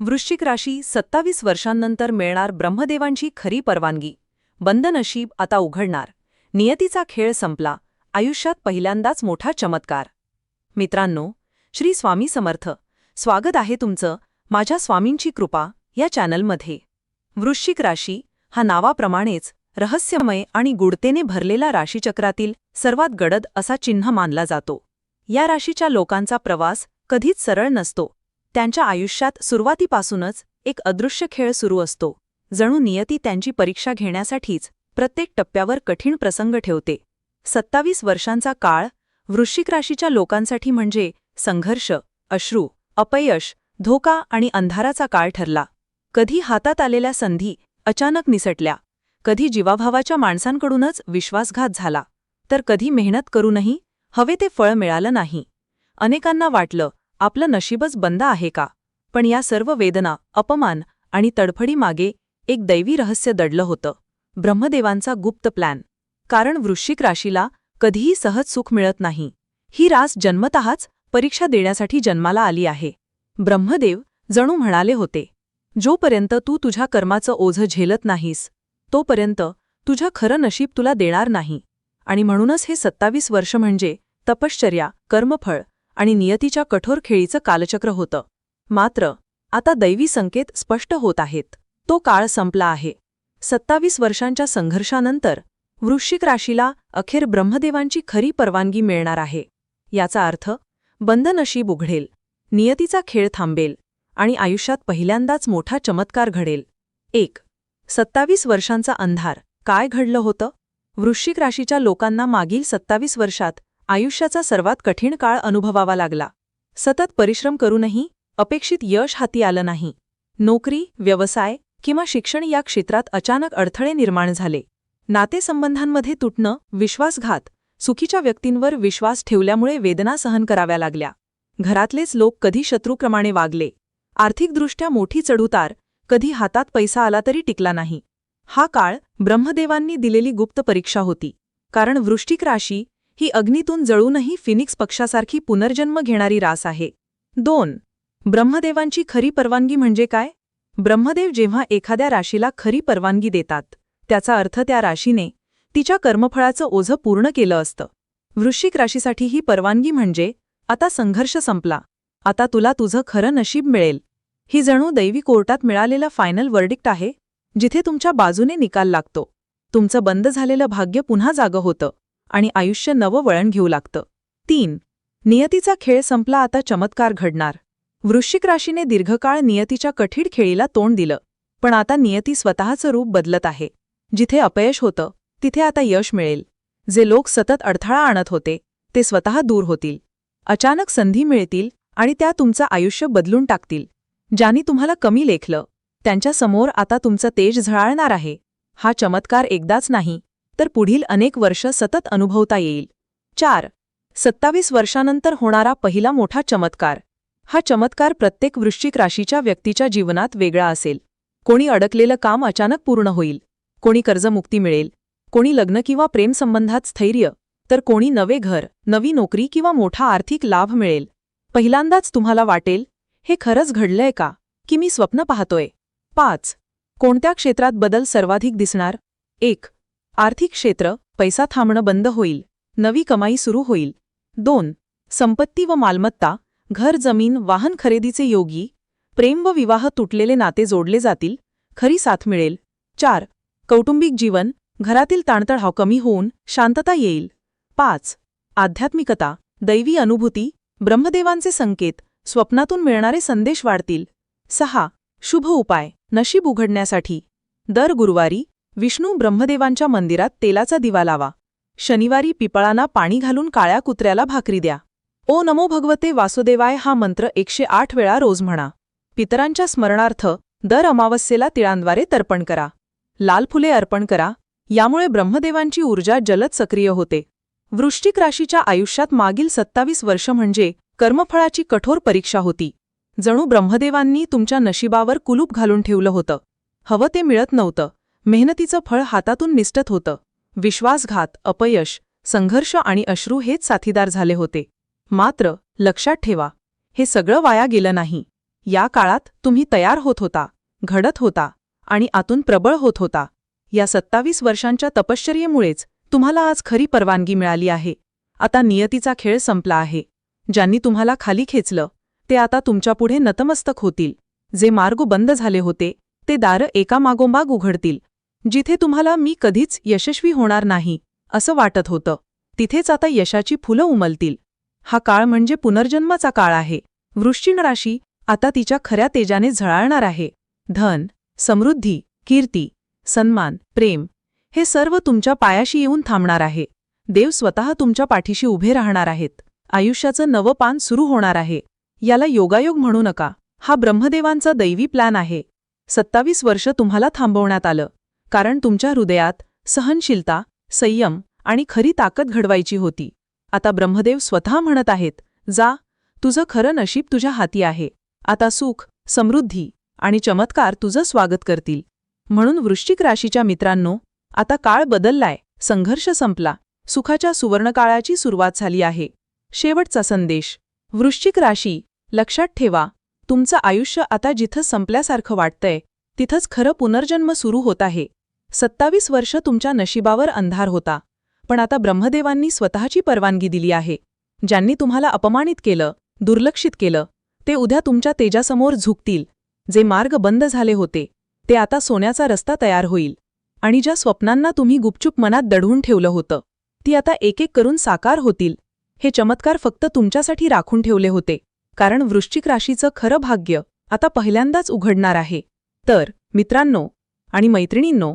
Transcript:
वृश्चिक राशी सत्तावीस वर्षांनंतर मिळणार ब्रह्मदेवांची खरी परवानगी. बंद नशीब आता उघडणार. नियतीचा खेळ संपला. आयुष्यात पहिल्यांदाच मोठा चमत्कार. मित्रांनो श्री स्वामी समर्थ. स्वागत आहे तुमचं माझ्या स्वामींची कृपा या चॅनलमध्ये. वृश्चिक राशी हा नावाप्रमाणेच रहस्यमय आणि गुडतेने भरलेला राशीचक्रातील सर्वात गडद असा चिन्ह मानला जातो. या राशीच्या लोकांचा प्रवास कधीच सरळ नसतो. त्यांच्या आयुष्यात सुरुवातीपासूनच एक अदृश्य खेळ सुरू असतो. जणू नियती त्यांची परीक्षा घेण्यासाठीच प्रत्येक टप्प्यावर कठीण प्रसंग ठेवते. सत्तावीस वर्षांचा काळ वृश्चिक राशीच्या लोकांसाठी म्हणजे संघर्ष अश्रू अपयश धोका आणि अंधाराचा काळ ठरला. कधी हातात आलेल्या संधी अचानक निसटल्या कधी जीवाभावाच्या माणसांकडूनच विश्वासघात झाला तर कधी मेहनत करूनही हवे ते फळ मिळालं नाही. अनेकांना वाटलं आपलं नशीबच बंद आहे का? पण या सर्व वेदना अपमान आणि तडफडीमागे एक दैवी रहस्य दडलं होतं. ब्रह्मदेवांचा गुप्त प्लॅन. कारण वृश्चिक राशीला कधीही सहज सुख मिळत नाही. ही रास जन्मतःच परीक्षा देण्यासाठी जन्माला आली आहे. ब्रह्मदेव जणू म्हणाले होते जोपर्यंत तू तुझ्या कर्माचं ओझं झेलत नाहीस तोपर्यंत तुझं खरं नशीब तुला देणार नाही. आणि म्हणूनच हे सत्तावीस वर्ष म्हणजे तपश्चर्या कर्मफळ आणि नियतीच्या कठोर खेळीचं कालचक्र होतं. मात्र आता दैवी संकेत स्पष्ट होत आहेत. तो काळ संपला आहे. सत्तावीस वर्षांच्या संघर्षानंतर वृश्चिक राशीला अखेर ब्रह्मदेवांची खरी परवानगी मिळणार आहे. याचा अर्थ बंद नशीब उघडेल नियतीचा खेळ थांबेल आणि आयुष्यात पहिल्यांदाच मोठा चमत्कार घडेल. एक सत्तावीस वर्षांचा अंधार. काय घडलं होतं? वृश्चिक राशीच्या लोकांना मागील सत्तावीस वर्षात आयुष्याचा सर्वात कठीण काळ अनुभवावा लागला. सतत परिश्रम करूनही अपेक्षित यश हाती आलं नाही. नोकरी व्यवसाय किंवा शिक्षण या क्षेत्रात अचानक अडथळे निर्माण झाले. नातेसंबंधांमध्ये तुटणं विश्वासघात चुकीच्या व्यक्तींवर विश्वास ठेवल्यामुळे वेदना सहन कराव्या लागल्या. घरातलेच लोक कधी शत्रूप्रमाणे वागले. आर्थिकदृष्ट्या मोठी चढउतार कधी हातात पैसा आला तरी टिकला नाही. हा काळ ब्रह्मदेवांनी दिलेली गुप्त परीक्षा होती. कारण वृष्टिक राशी ही अग्नीतून जळूनही फिनिक्स पक्षासारखी पुनर्जन्म घेणारी रास आहे. दोन. ब्रह्मदेवांची खरी परवानगी म्हणजे काय? ब्रह्मदेव जेव्हा एखाद्या राशीला खरी परवानगी देतात त्याचा अर्थ त्या राशीने तिच्या कर्मफळाचं ओझं पूर्ण केलं असतं. वृश्चिक राशीसाठी ही परवानगी म्हणजे आता संघर्ष संपला आता तुला तुझं खरं नशीब मिळेल. ही जणू दैवी कोर्टात मिळालेला फायनल वर्डिक्ट आहे जिथे तुमच्या बाजूने निकाल लागतो. तुमचं बंद झालेलं भाग्य पुन्हा जागं होतं. आणि आयुष्य नवं वळण घेऊ लागतं. तीन नियतीचा खेळ संपला आता चमत्कार घडणार. वृश्चिक राशीने दीर्घकाळ नियतीच्या कठीण खेळीला तोंड दिलं पण आता नियती स्वतःचं रूप बदलत आहे. जिथे अपयश होतं तिथे आता यश मिळेल. जे लोक सतत अडथळा आणत होते ते स्वतः दूर होतील. अचानक संधी मिळतील आणि त्या तुमचं आयुष्य बदलून टाकतील. ज्यांनी तुम्हाला कमी लेखलं त्यांच्यासमोर आता तुमचं तेज झळाळणार आहे. हा चमत्कार एकदाच नाही तर पुढील अनेक वर्ष सतत अनुभवता येईल. चार. सत्तावीस वर्षानंतर होणारा पहिला मोठा चमत्कार. हा चमत्कार प्रत्येक वृश्चिक राशीच्या व्यक्तीच्या जीवनात वेगळा असेल. कोणी अडकलेलं काम अचानक पूर्ण होईल. कोणी कर्जमुक्ती मिळेल. कोणी लग्न किंवा प्रेमसंबंधात स्थैर्य. तर कोणी नवे घर नवी नोकरी किंवा मोठा आर्थिक लाभ मिळेल. पहिल्यांदाच तुम्हाला वाटेल हे खरंच घडलंय का? की मी स्वप्न पाहतोय? पाच. कोणत्या क्षेत्रात बदल सर्वाधिक दिसणार? एक. आर्थिक क्षेत्र पैसा थांबणं बंद होईल नवी कमाई सुरू होईल. दोन संपत्ती व मालमत्ता घर जमीन वाहन खरेदीचे योगी प्रेम व विवाह तुटलेले नाते जोडले जातील खरी साथ मिळेल. चार कौटुंबिक जीवन घरातील ताणतणाव कमी होऊन शांतता येईल. पाच आध्यात्मिकता दैवी अनुभूती ब्रह्मदेवांचे संकेत स्वप्नातून मिळणारे संदेश वाढतील. सहा शुभ उपाय नशीब उघडण्यासाठी. दर गुरुवारी विष्णू ब्रह्मदेवांच्या मंदिरात तेलाचा दिवा लावा. शनिवारी पिपळांना पाणी घालून काळ्या कुत्र्याला भाकरी द्या. ओ नमो भगवते वासुदेवाय हा मंत्र एकशे आठ वेळा रोज म्हणा. पितरांच्या स्मरणार्थ दर अमावस्येला तिळांद्वारे तर्पण करा. लाल फुले अर्पण करा. यामुळे ब्रह्मदेवांची ऊर्जा जलद सक्रिय होते. वृश्चिक राशीच्या आयुष्यात मागील सत्तावीस वर्ष म्हणजे कर्मफळाची कठोर परीक्षा होती. जणू ब्रह्मदेवांनी तुमच्या नशिबावर कुलूप घालून ठेवलं होतं. हवं ते मिळत नव्हतं. मेहनतीचं फळ हातातून निष्ठत होतं. विश्वासघात अपयश संघर्ष आणि अश्रू हेच साथीदार झाले होते. मात्र लक्षात ठेवा हे सगळं वाया गेलं नाही. या काळात तुम्ही तयार होत होता घडत होता आणि आतून प्रबळ होत होता. या सत्तावीस वर्षांच्या तपश्चर्येमुळेच तुम्हाला आज खरी परवानगी मिळाली आहे. आता नियतीचा खेळ संपला आहे. ज्यांनी तुम्हाला खाली खेचलं ते आता तुमच्यापुढे नतमस्तक होतील. जे मार्ग बंद झाले होते ते दारं एकामागोमाग उघडतील. जिथे तुम्हाला मी कधीच यशस्वी होणार नाही असं वाटत होतं. तिथेच आता यशाची फुलं उमलतील. हा काळ म्हणजे पुनर्जन्माचा काळ आहे. वृश्चिन राशी आता तिच्या खऱ्या तेजाने झळाळणार आहे. धन समृद्धी कीर्ती सन्मान प्रेम हे सर्व तुमच्या पायाशी येऊन थांबणार आहे. देव स्वतः तुमच्या पाठीशी उभे राहणार आहेत. आयुष्याचं नवं पान सुरू होणार आहे. याला योगायोग म्हणू नका. हा ब्रह्मदेवांचा दैवी प्लॅन आहे. सत्तावीस वर्ष तुम्हाला थांबवण्यात आलं. कारण तुमच्या हृदयात सहनशीलता संयम आणि खरी ताकद घडवायची होती. आता ब्रह्मदेव स्वतः म्हणत आहेत जा तुझं खरं नशीब तुझ्या हाती आहे. आता सुख समृद्धी आणि चमत्कार तुझं स्वागत करतील. म्हणून वृश्चिक राशीच्या मित्रांनो आता काळ बदललाय संघर्ष संपला सुखाच्या सुवर्णकाळाची सुरुवात झाली आहे. शेवटचा संदेश वृश्चिक राशी लक्षात ठेवा तुमचं आयुष्य आता जिथं संपल्यासारखं वाटतंय तिथंच खरं पुनर्जन्म सुरू होत आहे. सत्तावीस वर्ष तुमच्या नशिबावर अंधार होता. पण आता ब्रह्मदेवांनी स्वतःची परवानगी दिली आहे. ज्यांनी तुम्हाला अपमानित केलं दुर्लक्षित केलं ते उद्या तुमच्या तेजासमोर झुकतील. जे मार्ग बंद झाले होते ते आता सोन्याचा रस्ता तयार होईल. आणि ज्या स्वप्नांना तुम्ही गुपचूप मनात दडवून ठेवलं होतं ती आता एक एक करून साकार होतील. हे चमत्कार फक्त तुमच्यासाठी राखून ठेवले होते. कारण वृश्चिक राशीचं खरं भाग्य आता पहिल्यांदाच उघडणार आहे. तर मित्रांनो आणि मैत्रिणींनो